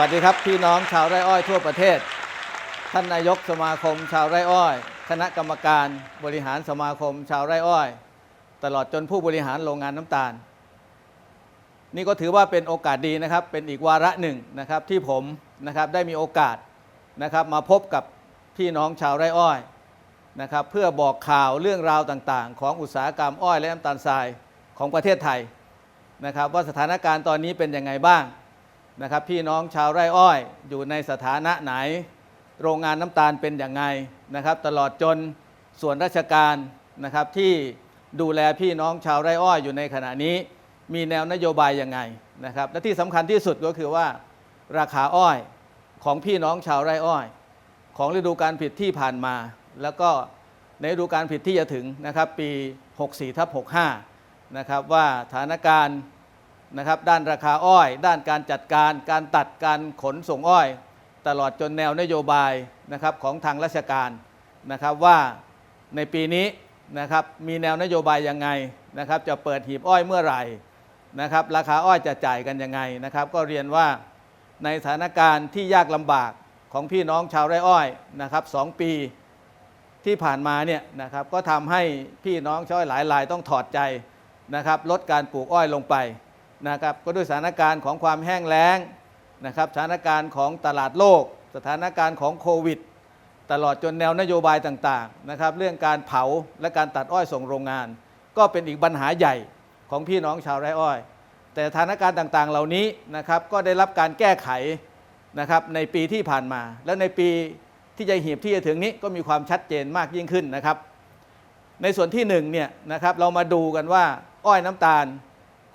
สวัสดีครับพี่น้องชาวไร่อ้อยทั่วประเทศ ท่านนายกสมาคมชาวไร่อ้อย คณะกรรมการบริหารสมาคมชาวไร่อ้อย ตลอดจนผู้บริหารโรงงานน้ำตาล นี่ก็ถือว่าเป็นโอกาสดีนะครับ เป็นอีกวาระหนึ่งนะครับที่ผมนะครับได้มีโอกาสนะครับมาพบกับพี่น้องชาวไร่อ้อยนะครับเพื่อบอกข่าวเรื่องราวต่างๆ ของอุตสาหกรรมอ้อยและน้ำตาลทรายของประเทศไทยนะครับว่าสถานการณ์ตอนนี้เป็นยังไงบ้าง นะครับพี่น้องชาวไร่อ้อยอยู่ในสถานะไหน โรงงานน้ำตาลเป็นอย่างไงนะครับ ตลอดจนส่วนราชการนะครับที่ดูแลพี่น้องชาวไร่อ้อยอยู่ในขณะนี้ มีแนวนโยบายยังไงนะครับและที่สำคัญที่สุดก็คือว่า ราคาอ้อยของพี่น้องชาวไร่อ้อย ของฤดูการผลิตที่ผ่านมา แล้วก็ในฤดูการผลิตที่จะถึงนะครับปี 64ทับ65นะครับว่าสถานการณ์ นะครับด้านราคาอ้อย ด้านการจัดการการตัดการขนส่งอ้อย ตลอดจนแนวนโยบายนะครับของทางราชการนะครับว่าในปีนี้นะครับมีแนวนโยบายยังไงนะครับจะเปิดหีบอ้อยเมื่อไหร่นะครับราคาอ้อยจะจ่ายกันยังไงนะครับ ก็เรียนว่าในสถานการณ์ที่ยากลำบากของพี่น้องชาวไร่อ้อยนะครับสองปีที่ผ่านมาเนี่ยนะครับก็ทำให้พี่น้องชาวไร่หลายรายต้องถอดใจนะครับลดการปลูกอ้อยลงไป นะครับก็ด้วยสถานการณ์ของความแห้งแล้งนะครับสถานการณ์ของตลาดโลก สถานการณ์ของโควิด ตลอดจนแนวนโยบายต่างๆนะครับเรื่องการเผาและการตัดอ้อยส่งโรงงาน ก็เป็นอีกปัญหาใหญ่ของพี่น้องชาวไร่อ้อย แต่สถานการณ์ต่างๆเหล่านี้นะครับก็ได้รับการแก้ไขนะครับในปีที่ผ่านมา แล้วในปีที่จะหีบที่จะถึงนี้ก็มีความชัดเจนมากยิ่งขึ้นนะครับ ในส่วนที่หนึ่งเนี่ยนะครับเรามาดูกันว่าอ้อยน้ำตาล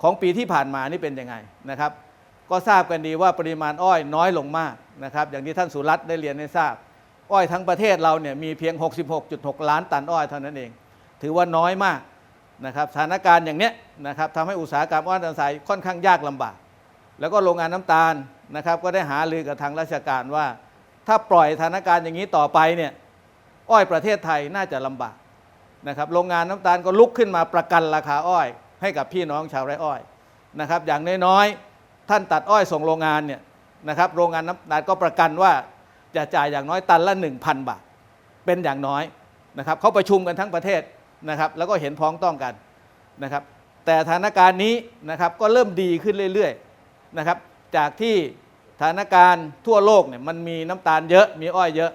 ของปีที่ผ่านมานี่เป็นยังไงนะครับ ก็ทราบกันดีว่าปริมาณอ้อยน้อยลงมากนะครับอย่างที่ท่านสุรัตน์ได้เรียนให้ทราบ อ้อยทั้งประเทศเราเนี่ยมีเพียง 66.6 ล้านตันอ้อยเท่านั้นเอง ถือว่าน้อยมากนะครับสถานการณ์อย่างเนี้ยนะครับทำให้อุตสาหกรรมอ้อยน้ำตาลทรายค่อนข้างยากลำบาก แล้วก็โรงงานน้ำตาลนะครับก็ได้หารือกับทางราชการว่า ถ้าปล่อยสถานการณ์อย่างนี้ต่อไปเนี่ยอ้อยประเทศไทยน่าจะลำบากนะครับโรงงานน้ำตาลก็ลุกขึ้นมาประกันราคาอ้อย ให้กับพี่น้องชาวไร่อ้อยนะครับ อย่างน้อยๆท่านตัดอ้อยส่งโรงงานเนี่ยนะครับ โรงงานน้ำตาลก็ประกันว่าจะจ่ายอย่างน้อยตันละ 1,000 บาท เป็นอย่างน้อยนะครับเขาประชุมกันทั้งประเทศนะครับ แล้วก็เห็นพ้องต้องกันนะครับ แต่สถานการณ์นี้นะครับก็เริ่มดีขึ้นเรื่อยๆนะครับ จากที่สถานการณ์ทั่วโลกเนี่ยมันมีน้ำตาลเยอะมีอ้อยเยอะ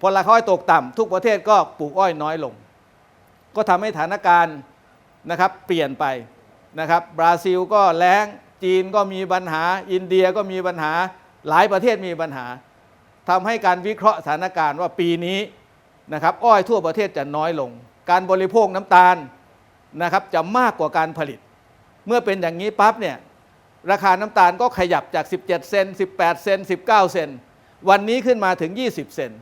พอราคาอ้อยตกต่ำทุกประเทศก็ปลูกอ้อยน้อยลง ก็ทำให้สถานการณ์ นะครับเปลี่ยนไปนะครับบราซิลก็แล้งจีนก็มีปัญหา อินเดียก็มีปัญหาหลายประเทศมีปัญหาทำให้การวิเคราะห์สถานการณ์ว่าปีนี้นะครับอ้อยทั่วประเทศจะน้อยลง การบริโภคน้ำตาลนะครับจะมากกว่าการผลิต เมื่อเป็นอย่างนี้ปั๊บเนี่ยราคาน้ำตาลก็ขยับจาก 17 เซน 18 เซน 19 เซน วันนี้ขึ้นมาถึง 20 เซน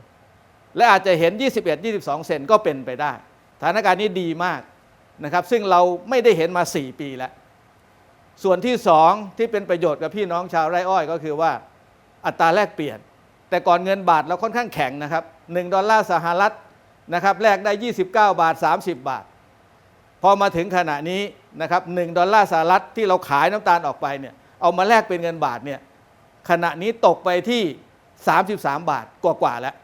และอาจจะเห็น 21 22 เซนก็เป็นไปได้ สถานการณ์นี้ดีมาก นะครับซึ่งเราไม่ได้เห็นมา 4 ปีแล้ว ส่วนที่2ที่เป็นประโยชน์กับพี่น้องชาวไร่อ้อยก็คือว่าอัตราแลกเปลี่ยน แต่ก่อนเงินบาทเราค่อนข้างแข็งนะครับ1ดอลลาร์สหรัฐนะครับแลกได้ 29 บาท 30 บาท พอมาถึงขณะนี้นะครับ1ดอลลาร์สหรัฐที่เราขายน้ำตาลออกไปเนี่ยเอามาแลกเป็นเงินบาทเนี่ยขณะนี้ตกไปที่ 33 บาทกว่าๆแล้ว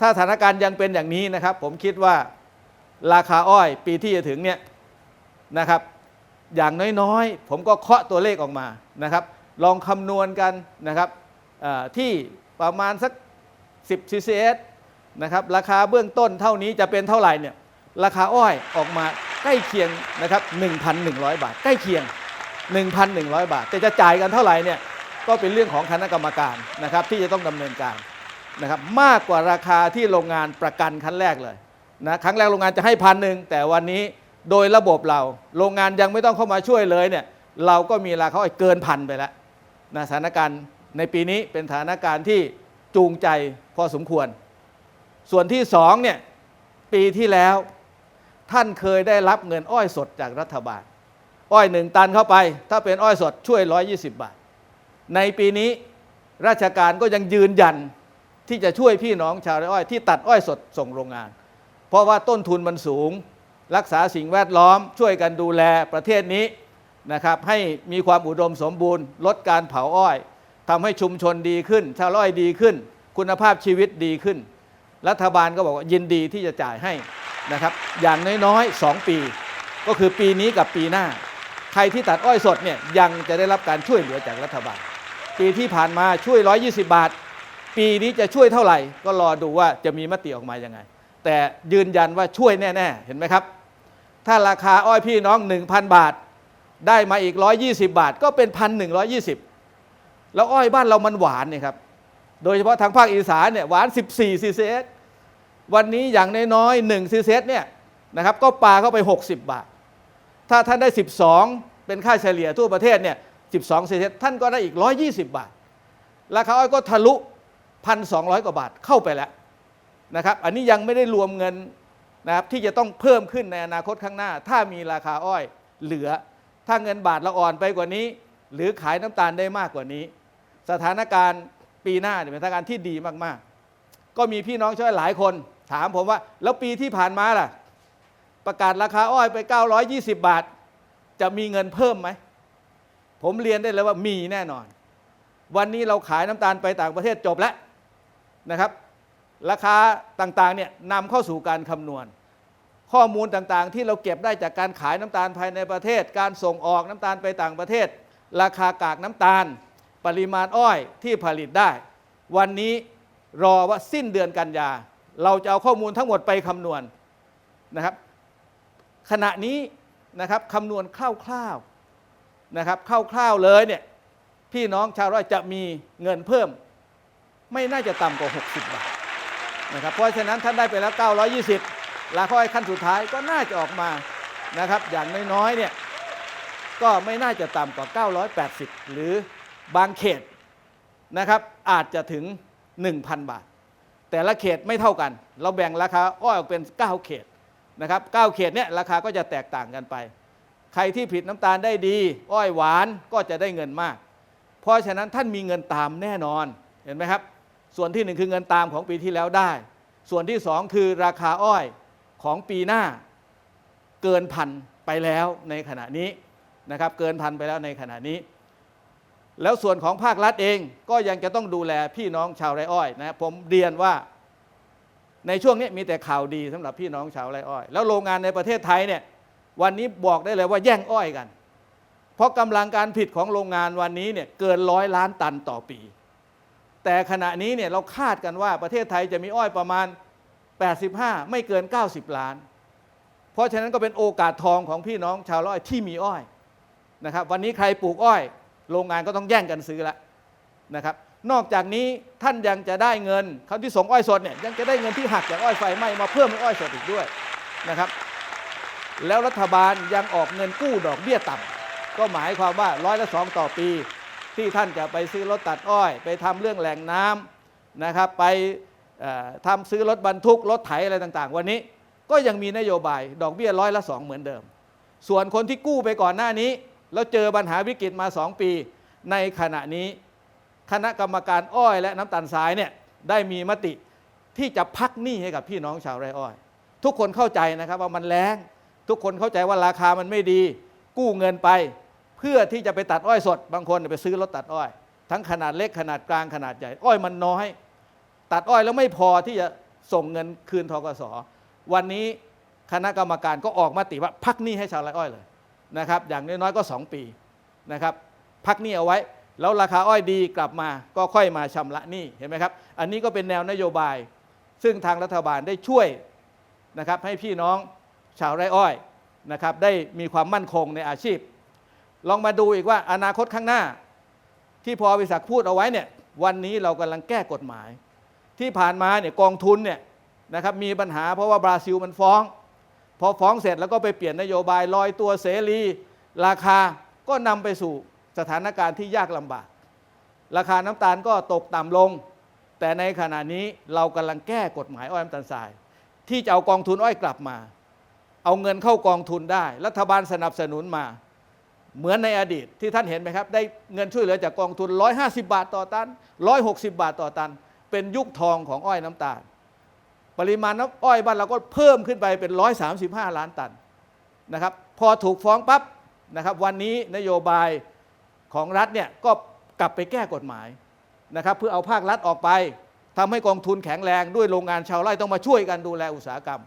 ถ้าสถานการณ์ยังเป็นอย่างนี้นะครับ ผมคิดว่า ราคาอ้อย ปีที่จะถึงเนี่ยนะครับ อย่างน้อยๆ ผมก็เคาะตัวเลขออกมานะครับ ลองคำนวณกันนะครับที่ประมาณสัก 10 CCS นะครับราคาเบื้องต้นเท่านี้จะเป็นเท่าไหร่เนี่ยราคาอ้อยออกมาใกล้เคียงนะครับ1,100 บาท ใกล้เคียง 1,100 บาท แต่จะจ่ายกันเท่าไหร่เนี่ยก็เป็นเรื่องของคณะกรรมการนะครับที่จะต้องดำเนินการนะครับมากกว่าราคาที่โรงงานประกันครั้งแรกเลย นะครั้งแรกโรงงานจะให้พันหนึ่งแต่วันนี้โดยระบบเราโรงงานยังไม่ต้องเข้ามาช่วยเลยเนี่ยเราก็มีราคาอ้อยเกินพันไปแล้วนะสถานการณ์ในปีนี้เป็นสถานการณ์ที่จูงใจพอสมควร ส่วนที่สองเนี่ยปีที่แล้วท่านเคยได้รับเงินอ้อยสดจากรัฐบาล อ้อยหนึ่งตันเข้าไป ถ้าเป็นอ้อยสดช่วย 120 บาท ในปีนี้ราชการก็ยังยืนยันที่จะช่วยพี่น้องชาวไร่อ้อยที่ตัดอ้อยสดส่งโรงงาน เพราะว่าต้นทุนมันสูง รักษาสิ่งแวดล้อมช่วยกันดูแลประเทศนี้นะครับให้มีความอุดมสมบูรณ์ ลดการเผาอ้อยทำให้ชุมชนดีขึ้น ชาวไร่ดีขึ้น คุณภาพชีวิตดีขึ้น รัฐบาลก็บอกว่ายินดีที่จะจ่ายให้นะครับอย่างน้อยๆ 2 ปี ก็คือปีนี้กับปีหน้า ใครที่ตัดอ้อยสดเนี่ยยังจะได้รับการช่วยเหลือจากรัฐบาล ปีที่ผ่านมาช่วย 120 บาท ปีนี้จะช่วยเท่าไหร่ ก็รอดูว่าจะมีมติออกมายังไง แต่ยืนยันว่าช่วยแน่ ๆ เห็นไหมครับ ถ้าราคาอ้อยพี่น้อง 1,000 บาท ได้มาอีก 120 บาท ก็เป็น 1,120 แล้วอ้อยบ้านเรามันหวานเนี่ยครับ โดยเฉพาะทางภาคอีสานเนี่ยหวาน 14 CCS วันนี้อย่างน้อยๆ1 CCS เนี่ยนะครับก็ปาเข้าไป 60 บาท ถ้าท่านได้ 12 เป็นค่าเฉลี่ยทั่วประเทศเนี่ย 12 CCS ท่านก็ได้อีก 120 บาท ราคาอ้อยก็ทะลุ 1,200 กว่าบาทเข้าไปแล้ว นะครับ อันนี้ยังไม่ได้รวมเงินนะครับที่จะต้องเพิ่มขึ้นในอนาคตข้างหน้า ถ้ามีราคาอ้อยเหลือ ถ้าเงินบาทเราอ่อนไปกว่านี้ หรือขายน้ำตาลได้มากกว่านี้ สถานการณ์ปีหน้าเนี่ยเป็นสถานการณ์ที่ดีมากๆ ก็มีพี่น้องช่วยหลายคน ถามผมว่า แล้วปีที่ผ่านมาล่ะ ประกาศราคาอ้อยไป 920 บาท จะมีเงินเพิ่มไหม ผมเรียนได้เลยว่ามีแน่นอน วันนี้เราขายน้ำตาลไปต่างประเทศจบแล้วนะครับ ราคาต่างๆเนี่ยนำเข้าสู่การคำนวณ ข้อมูลต่างๆ ที่เราเก็บได้จากการขายน้ำตาลภายในประเทศ การส่งออกน้ำตาลไปต่างประเทศ ราคากากน้ำตาล ปริมาณอ้อยที่ผลิตได้ วันนี้รอว่าสิ้นเดือนกันยา เราจะเอาข้อมูลทั้งหมดไปคำนวณนะครับ ขณะนี้นะครับคำนวณคร่าวๆนะครับคร่าวๆเลยเนี่ยพี่น้องชาวไร่จะมีเงินเพิ่ม ไม่น่าจะต่ำกว่า 60 บาท นะครับเพราะฉะนั้นท่านได้ไปแล้ว 920 ราคาอ้อยขั้นสุดท้ายก็น่าจะออกมานะครับอย่างน้อยๆเนี่ยก็ไม่น่าจะต่ำกว่า 980 หรือบางเขตนะครับอาจจะถึง 1,000 บาท แต่ละเขตไม่เท่ากัน เราแบ่งราคาอ้อยออกเป็น 9 เขตนะครับ9เขตเนี่ยราคาก็จะแตกต่างกันไป ใครที่ผลิตน้ำตาลได้ดี อ้อยหวานก็จะได้เงินมาก เพราะฉะนั้นท่านมีเงินตามแน่นอนเห็นไหมครับ ส่วนที่หนึ่งคือเงินตามของปีที่แล้วได้ ส่วนที่สองคือราคาอ้อยของปีหน้าเกินพันไปแล้วในขณะนี้นะครับเกินพันไปแล้วในขณะนี้ แล้วส่วนของภาครัฐเองก็ยังจะต้องดูแลพี่น้องชาวไร่อ้อยนะครับผมเรียนว่าในช่วงนี้มีแต่ข่าวดีสำหรับพี่น้องชาวไร่อ้อย แล้วโรงงานในประเทศไทยเนี่ยวันนี้บอกได้เลยว่าแย่งอ้อยกัน เพราะกำลังการผลิตของโรงงานวันนี้เนี่ยเกินร้อยล้านตันต่อปี แต่ขณะนี้เนี่ยเราคาดกันว่าประเทศไทยจะมีอ้อยประมาณ 85 ไม่เกิน 90 ล้าน เพราะฉะนั้นก็เป็นโอกาสทองของพี่น้องชาวไร่อ้อยที่มีอ้อยนะครับ วันนี้ใครปลูกอ้อย โรงงานก็ต้องแย่งกันซื้อละนะครับ นอกจากนี้ท่านยังจะได้เงินเขาที่ส่งอ้อยสดเนี่ยยังจะได้เงินที่หักจากอ้อยไฟไหม้มาเพิ่มเป็นอ้อยสดอีกด้วยนะครับ แล้วรัฐบาลยังออกเงินกู้ดอกเบี้ยต่ำก็หมายความว่าร้อยละสองต่อปี ที่ท่านจะไปซื้อรถตัดอ้อย ไปทำเรื่องแหล่งน้ำนะครับ ไปเอ่อทำซื้อรถบรรทุกรถไถอะไรต่าง ๆ วันนี้ก็ยังมีนโยบายดอกเบี้ยร้อยละสองเหมือนเดิม ส่วนคนที่กู้ไปก่อนหน้านี้ แล้วเจอปัญหาวิกฤตมา 2 ปี ในขณะนี้ คณะกรรมการอ้อยและน้ำตาลทรายเนี่ยได้มีมติที่จะพักหนี้ให้กับพี่น้องชาวไร่อ้อย ทุกคนเข้าใจนะครับว่ามันแรงทุกคนเข้าใจว่าราคามันไม่ดี กู้เงินไป เพื่อที่จะไปตัดอ้อยสด บางคนไปซื้อรถตัดอ้อย ทั้งขนาดเล็กขนาดกลางขนาดใหญ่ อ้อยมันน้อย ตัดอ้อยแล้วไม่พอที่จะส่งเงินคืนทกสวันนี้คณะกรรมการก็ออกมาติว่าพักหนี้ให้ชาวไร่อ้อยเลยนะครับอย่างน้อยๆก็ 2 ปีนะครับพักหนี้เอาไว้ แล้วราคาอ้อยดีกลับมาก็ค่อยมาชำระหนี้เห็นไหมครับ อันนี้ก็เป็นแนวนโยบาย ซึ่งทางรัฐบาลได้ช่วยนะครับให้พี่น้องชาวไร่อ้อยนะครับได้มีความมั่นคงในอาชีพ ลองมาดูอีกว่าอนาคตข้างหน้า ที่พอวิศักดิ์พูดเอาไว้เนี่ยวันนี้เรากำลังแก้กฎหมาย ที่ผ่านมาเนี่ยกองทุนเนี่ยนะครับมีปัญหาเพราะว่าบราซิลมันฟ้อง พอฟ้องเสร็จแล้วก็ไปเปลี่ยนนโยบายลอยตัวเสรี ราคาก็นำไปสู่สถานการณ์ที่ยากลำบาก ราคาน้ำตาลก็ตกต่ำลง แต่ในขณะนี้เรากำลังแก้กฎหมายอ้อยน้ำตาลทราย ที่จะเอากองทุนอ้อยกลับมา เอาเงินเข้ากองทุนได้ รัฐบาลสนับสนุนมา เหมือนในอดีตที่ท่านเห็นไหมครับ ได้เงินช่วยเหลือจากกองทุน 150 บาทต่อตัน 160 บาทต่อตัน เป็นยุคทองของอ้อยน้ำตาล ปริมาณน้ำอ้อยบ้านเราก็เพิ่มขึ้นไปเป็น 135 ล้านตันนะครับ พอถูกฟ้องปั๊บนะครับ วันนี้นโยบายของรัฐเนี่ยก็กลับไปแก้กฎหมายนะครับ เพื่อเอาภาครัฐออกไปทำให้กองทุนแข็งแรงด้วยโรงงานชาวไร่ต้องมาช่วยกันดูแลอุตสาหกรรม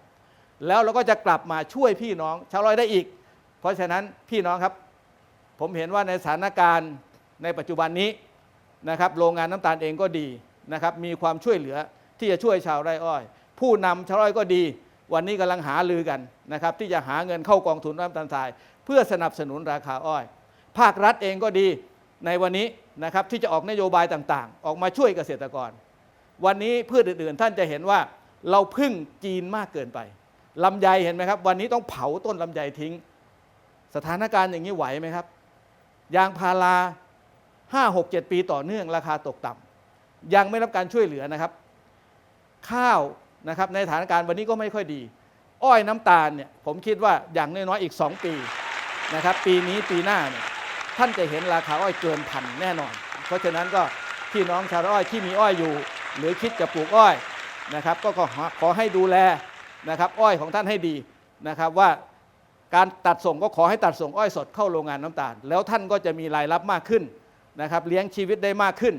แล้วเราก็จะกลับมาช่วยพี่น้องชาวไร่ได้อีก เพราะฉะนั้นพี่น้องครับ ผมเห็นว่าในสถานการณ์ในปัจจุบันนี้นะครับโรงงานน้ำตาลเองก็ดีนะครับมีความช่วยเหลือที่จะช่วยชาวไร่อ้อย ผู้นำชาวไร่ก็ดี วันนี้กำลังหาลือกันนะครับที่จะหาเงินเข้ากองทุนน้ำตาลทราย เพื่อสนับสนุนราคาอ้อย ภาครัฐเองก็ดีในวันนี้นะครับที่จะออกนโยบายต่างๆ ออกมาช่วยเกษตรกร วันนี้พืชอื่นๆ ท่านจะเห็นว่าเราพึ่งจีนมากเกินไปลำไยเห็นไหมครับ วันนี้ต้องเผาต้นลำไยทิ้ง สถานการณ์อย่างนี้ไหวไหมครับ ยางพารา5 6 7 ปีต่อเนื่องราคาตกต่ำยังไม่รับการช่วยเหลือนะครับ ข้าวนะครับในสถานการณ์วันนี้ก็ไม่ค่อยดี อ้อยน้ำตาลเนี่ยผมคิดว่าอย่างน้อยๆอีก 2 ปีนะครับปีนี้ปีหน้าเนี่ยท่านจะเห็นราคาอ้อยเกินพันแน่นอน เพราะฉะนั้นก็พี่น้องชาวอ้อยที่มีอ้อยอยู่ หรือคิดจะปลูกอ้อยนะครับ ก็ขอขอให้ดูแลนะครับ อ้อยของท่านให้ดีนะครับว่า การตัดส่งก็ขอให้ตัดส่งอ้อยสดเข้าโรงงานน้ำตาล แล้วท่านก็จะมีรายรับมากขึ้นนะครับเลี้ยงชีวิตได้มากขึ้น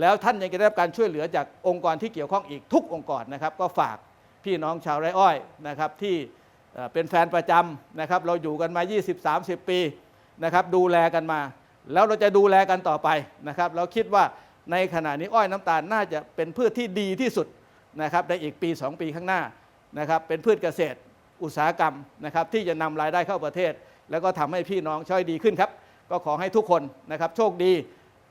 แล้วท่านยังจะได้รับการช่วยเหลือจากองค์กรที่เกี่ยวข้องอีกทุกองค์กรนะครับ ก็ฝากพี่น้องชาวไร่อ้อยนะครับที่เป็นแฟนประจำนะครับ เราอยู่กันมา 20-30 ปีนะครับ ดูแลกันมา แล้วเราจะดูแลกันต่อไปนะครับ เราคิดว่าในขณะนี้อ้อยน้ำตาลน่าจะเป็นพืชที่ดีที่สุดนะครับในอีกปี 2 ปีข้างหน้านะครับ เป็นพืชเกษตร อุตสาหกรรมนะครับที่จะนำรายได้เข้าประเทศ แล้วก็ทำให้พี่น้องช่วยดีขึ้นครับ ก็ขอให้ทุกคนนะครับโชคดี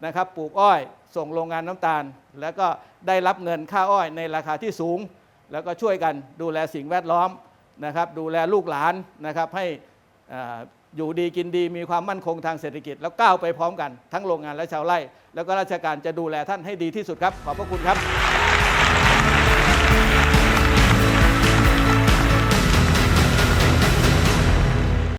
นะครับปลูกอ้อยส่งโรงงานน้ำตาล แล้วก็ได้รับเงินค่าอ้อยในราคาที่สูง แล้วก็ช่วยกันดูแลสิ่งแวดล้อมนะครับดูแลลูกหลานนะครับให้ออยู่ดีกินดีมีความมั่นคงทางเศรษฐกิจ แล้วก้าวไปพร้อมกันทั้งโรงงานและชาวไร่ แล้วก็ราชการจะดูแลท่านให้ดีที่สุดครับ ขอบพระคุณครับ